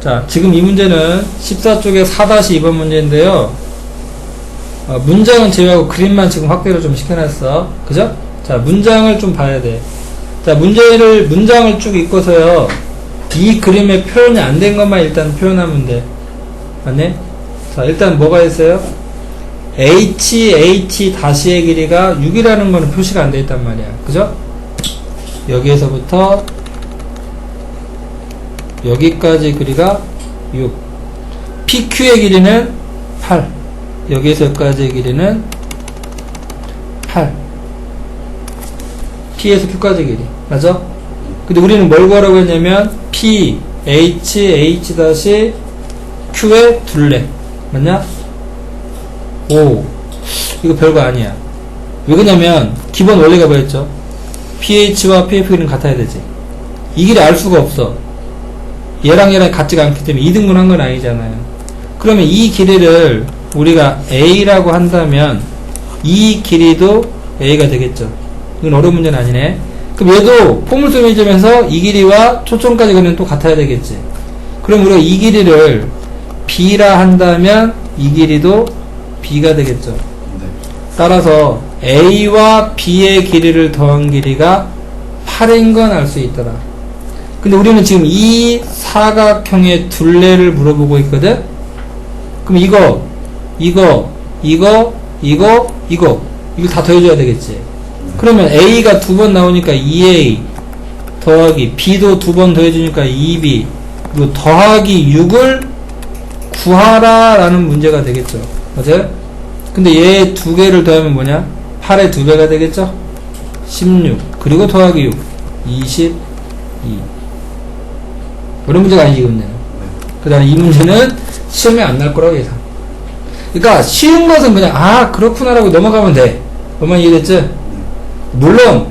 자, 지금 이 문제는 14쪽의 4-2번 문제인데요. 어, 문장은 제외하고 그림만 지금 확대를 좀 시켜놨어. 그죠? 자, 문장을 좀 봐야 돼. 자, 문제를, 문장을 쭉 읽고서요. 이 그림에 표현이 안 된 것만 일단 표현하면 돼. 맞네? 자, 일단 뭐가 있어요? h, h 다시의 길이가 6이라는 거는 표시가 안 돼 있단 말이야. 그죠? 여기에서부터 여기까지 길이가 6 PQ의 길이는 8 여기에서 여기까지의 길이는 8 P에서 Q까지 길이. 맞아? 근데 우리는 뭘 구하라고 했냐면 P, H, H 다시 Q의 둘레. 맞냐? 오. 이거 별거 아니야. 왜 그러냐면 기본 원리가 뭐였죠? pH와 pF는 같아야 되지. 이 길이 알 수가 없어 얘랑 얘랑 같지가 않기 때문에 2등분 한 건 아니잖아요. 그러면 이 길이를 우리가 A라고 한다면 이 길이도 A가 되겠죠. 이건 어려운 문제는 아니네. 그럼 얘도 포물소 매점에서 이 길이와 초점까지 그리면 또 같아야 되겠지. 그럼 우리가 이 길이를 B라 한다면 이 길이도 B가 되겠죠. 네. 따라서 A와 B의 길이를 더한 길이가 8인 건 알 수 있더라. 근데 우리는 지금 이 사각형의 둘레를 물어보고 있거든? 그럼 이거, 이거, 이거, 이거, 이거, 이걸 다 더해줘야 되겠지. 그러면 A가 두 번 나오니까 2A 더하기 B도 두 번 더해주니까 2B 그리고 더하기 6을 구하라 라는 문제가 되겠죠. 맞아요? 근데 얘 두 개를 더하면 뭐냐? 8의 두 배가 되겠죠? 16 그리고 더하기 6 22 그런 문제가 아니지 근데 그 다음에 이 문제는 시험에 안 날 거라고 예상. 그러니까 쉬운 것은 그냥 아 그렇구나라고 넘어가면 돼. 얼마나 이해됐지? 물론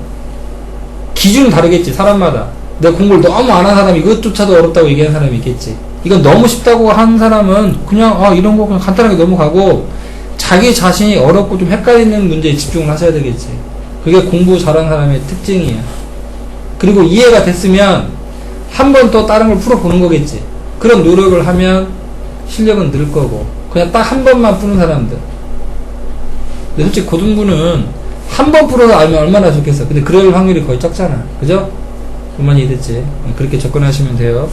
기준은 다르겠지 사람마다. 내가 공부를 너무 안 한 사람이 이것조차도 어렵다고 얘기하는 사람이 있겠지. 이건 너무 쉽다고 한 사람은 그냥 아 이런 거 그냥 간단하게 넘어가고 자기 자신이 어렵고 좀 헷갈리는 문제에 집중을 하셔야 되겠지. 그게 공부 잘하는 사람의 특징이야. 그리고 이해가 됐으면 한번또 다른 걸 풀어보는 거겠지. 그런 노력을 하면 실력은 늘 거고. 그냥 딱 한 번만 푸는 사람들. 근데 솔직히 고등부는 한 번 풀어서 알면 얼마나 좋겠어. 근데 그럴 확률이 거의 적잖아. 그죠? 그만 이해됐지? 그렇게 접근하시면 돼요